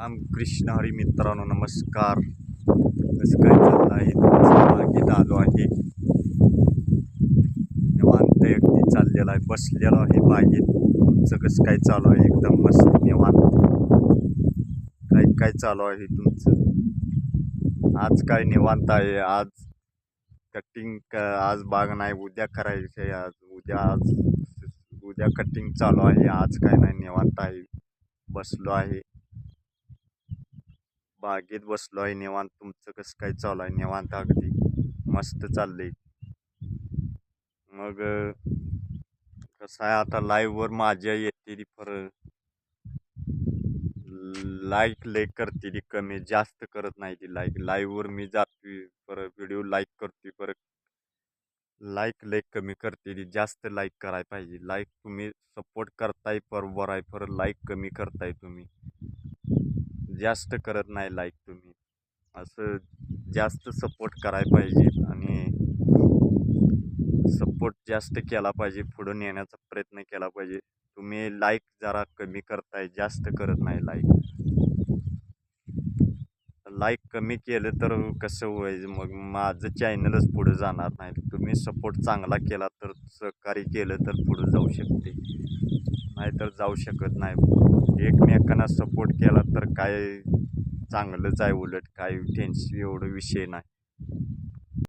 रामकृष्ण हरी मित्रांनो नमस्कार. कसं काय चाललं आहे तुमचं आलो आहे. निवांत अगदी चाललेलं आहे बसलेलो आहे बागेत तुमचं कसं काय चालू आहे? एकदम मस्त निवांत. काय काय चालू आहे तुमचं? आज काय निवांत आहे? आज कटिंग आज बाग नाही उद्या करायचं आहे आज. उद्या आज उद्या कटिंग चालू आहे. आज काय नाही निवांत आहे. बसलो आहे. बागेत बसलो आहे निवांत तुमचं कसं काय चालू आहे? निवांत अगदी मस्त चाललंय. मग कसं आहे आता लाईव्हवर माझ्या येते ती लाईक लय करते ती कमी जास्त करत नाही ती लाईक लाईव्हवर मी जातोय परत व्हिडिओ लाईक करतोय परत लाईक लेक कमी करते ती जास्त लाईक करायला पाहिजे. लाईक तुम्ही सपोर्ट करताय बरोबर आहे परत लाईक कमी करताय तुम्ही. जास्त करत नाही लाईक तुम्ही. असं जास्त सपोर्ट करायला पाहिजे आणि सपोर्ट जास्त केला पाहिजे पुढं नेण्याचा प्रयत्न केला पाहिजे. तुम्ही लाईक जरा कमी करताय जास्त करत नाही लाईक लाईक कमी केलं तर कसं व्हायचं मग माझं चॅनलच पुढं जाणार नाही. तुम्ही सपोर्ट चांगला केला तर सहकार्य केलं तर पुढं जाऊ शकते. नाहीतर जाऊ शकत नाही. एकमेकांना सपोर्ट केला काय चांगलंच आहे उलट. काय टेन्शन एवढं विषय नाही.